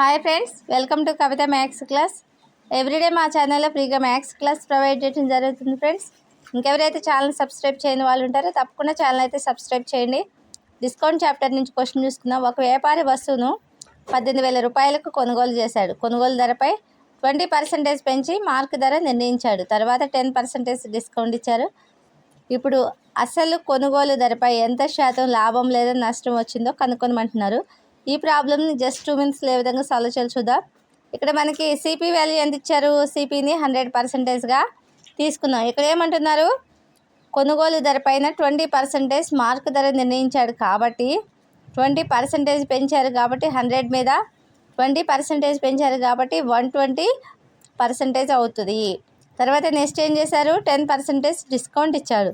Hi friends welcome to Kavitha maths class everyday మా ఛానల్లో ఫ్రీగా మ్యాథ్స్ క్లాస్ ప్రొవైడ్ చేయడం జరుగుతుంది ఫ్రెండ్స్ ఇంకెవరైతే ఛానల్ సబ్స్క్రైబ్ చేయని వాళ్ళు ఉంటారో తప్పకుండా ఛానల్ అయితే సబ్స్క్రైబ్ చేయండి. డిస్కౌంట్ చాప్టర్ నుంచి క్వశ్చన్ చూసుకుందాం. ఒక వ్యాపారి వస్తువును పద్దెనిమిది వేల రూపాయలకు కొనుగోలు చేశాడు. కొనుగోలు ధరపై ట్వంటీ పర్సెంటేజ్ పెంచి మార్క్ ధర నిర్ణయించాడు. తర్వాత టెన్ పర్సెంటేజ్ డిస్కౌంట్ ఇచ్చారు. ఇప్పుడు అసలు కొనుగోలు ధరపై ఎంత శాతం లాభం లేదా నష్టం వచ్చిందో కనుక్కొనమంటున్నారు. ఈ ప్రాబ్లమ్ని జస్ట్ టూ మినిట్స్లో ఏ విధంగా సాల్వ్ చేయాలి చూద్దాం. ఇక్కడ మనకి సిపి వాల్యూ ఎంత ఇచ్చారు? సిపిని హండ్రెడ్ పర్సెంటేజ్గా తీసుకున్నాం ఇక్కడ ఏమంటున్నారు? కొనుగోలు ధర పైన ట్వంటీ పర్సెంటేజ్ మార్క్ ధర నిర్ణయించాడు కాబట్టి ట్వంటీ పర్సెంటేజ్ పెంచారు కాబట్టి హండ్రెడ్ మీద ట్వంటీ పర్సెంటేజ్ పెంచారు కాబట్టి వన్ ట్వంటీ పర్సెంటేజ్ అవుతుంది. తర్వాత నెక్స్ట్ ఏం చేశారు? టెన్ పర్సెంటేజ్ డిస్కౌంట్ ఇచ్చాడు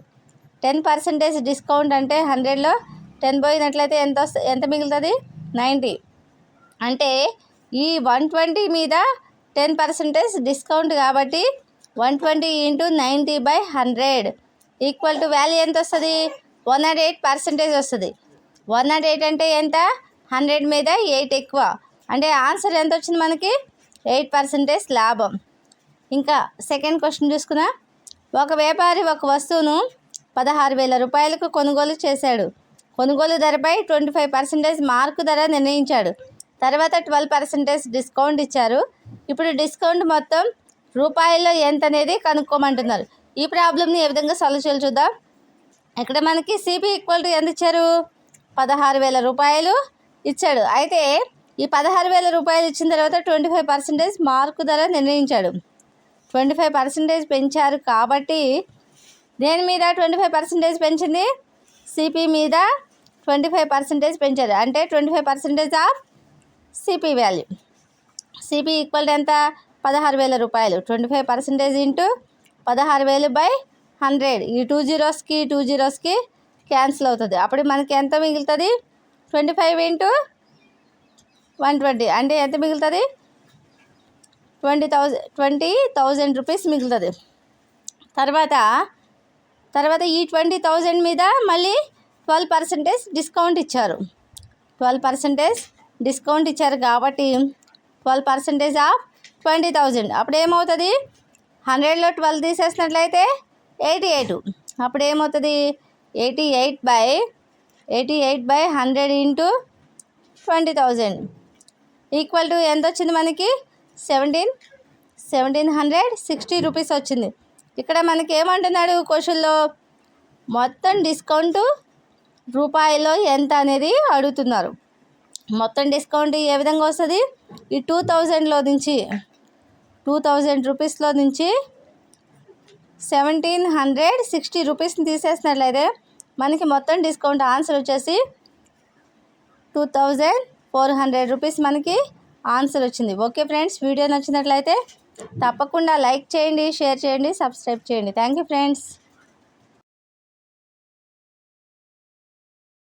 టెన్ పర్సెంటేజ్ డిస్కౌంట్ అంటే హండ్రెడ్లో టెన్ పోయినట్లయితే ఎంత ఎంత మిగులుతుంది? నైంటీ. అంటే ఈ వన్ ట్వంటీ మీద టెన్ పర్సెంటేజ్ డిస్కౌంట్ కాబట్టి one twenty into ninety by hundred. Equal to value ఎంత వస్తుంది? వన్ నాట్ ఎయిట్ పర్సెంటేజ్ వస్తుంది. వన్ నాట్ ఎయిట్ అంటే ఎంత? హండ్రెడ్ మీద ఎయిట్ ఎక్కువ. అంటే ఆన్సర్ ఎంత వచ్చింది మనకి? ఎయిట్ పర్సెంటేజ్ లాభం. ఇంకా సెకండ్ క్వశ్చన్ చూసుకున్నా. ఒక వ్యాపారి ఒక వస్తువును పదహారు వేల రూపాయలకు కొనుగోలు చేశాడు. కొనుగోలు ధరపై ట్వంటీ ఫైవ్ పర్సెంటేజ్ మార్కు ధర నిర్ణయించాడు. తర్వాత ట్వెల్వ్ పర్సెంటేజ్ డిస్కౌంట్ ఇచ్చారు. ఇప్పుడు డిస్కౌంట్ మొత్తం రూపాయల్లో ఎంత అనేది కనుక్కోమంటున్నారు. ఈ ప్రాబ్లమ్ని ఏ విధంగా సాల్వ్ చేయాలి చూద్దాం? ఇక్కడ మనకి సిపి ఈక్వల్ టు ఎంత ఇచ్చారు? పదహారు వేల రూపాయలు ఇచ్చాడు. అయితే ఈ పదహారు వేల రూపాయలు ఇచ్చిన తర్వాత ట్వంటీ ఫైవ్ పర్సెంటేజ్ మార్కు ధర నిర్ణయించాడు. ట్వంటీ ఫైవ్ పర్సెంటేజ్ పెంచారు కాబట్టి దేని మీద ట్వంటీ ఫైవ్ పర్సెంటేజ్ పెంచింది? సిపి మీద ట్వంటీ ఫైవ్ పర్సెంటేజ్ పెంచారు. అంటే twenty five percentage of CP value CP equal ఎంత? పదహారు వేల రూపాయలు. ట్వంటీ ఫైవ్ పర్సెంటేజ్ ఇంటూ పదహారు వేలు బై హండ్రెడ్. ఈ టూ జీరోస్కి టూ జీరోస్కి క్యాన్సిల్ అవుతుంది. అప్పుడు మనకి ఎంత మిగులుతుంది? Twenty five into one twenty. అంటే ఎంత మిగులుతుంది? Twenty thousand twenty thousand rupees మిగులుతుంది. తర్వాత తర్వాత ఈ ట్వంటీ థౌజండ్ మీద మళ్ళీ ట్వెల్వ్ పర్సెంటేజ్ డిస్కౌంట్ ఇచ్చారు. ట్వెల్వ్ పర్సెంటేజ్ డిస్కౌంట్ ఇచ్చారు కాబట్టి twelve percentage of twenty thousand. అప్పుడు ఏమవుతుంది? హండ్రెడ్లో ట్వెల్వ్ తీసేసినట్లయితే ఎయిటీ ఎయిట్. అప్పుడు ఏమవుతుంది? Eighty eight by eighty eight by hundred into twenty thousand. Equal to ఎంత వచ్చింది మనకి? Seventeen. Seventeen hundred sixty rupees వచ్చింది. ఇక్కడ మనకి ఏమంటున్నాడు క్వశ్చన్లో? మొత్తం డిస్కౌంట్ రూపాయలో ఎంత అనేది అడుగుతున్నారు. మొత్తం డిస్కౌంట్ ఏ విధంగా వస్తుంది? ఈ టూ థౌజండ్లో నుంచి టూ థౌజండ్ రూపీస్లో నుంచి సెవెంటీన్ హండ్రెడ్ సిక్స్టీ రూపీస్ని తీసేసినట్లయితే మనకి మొత్తం డిస్కౌంట్ ఆన్సర్ వచ్చేసి two thousand four hundred rupees మనకి ఆన్సర్ వచ్చింది. ఓకే ఫ్రెండ్స్ వీడియో నచ్చినట్లయితే తప్పకుండా లైక్ చేయండి షేర్ చేయండి సబ్స్క్రైబ్ చేయండి. Thank you friends.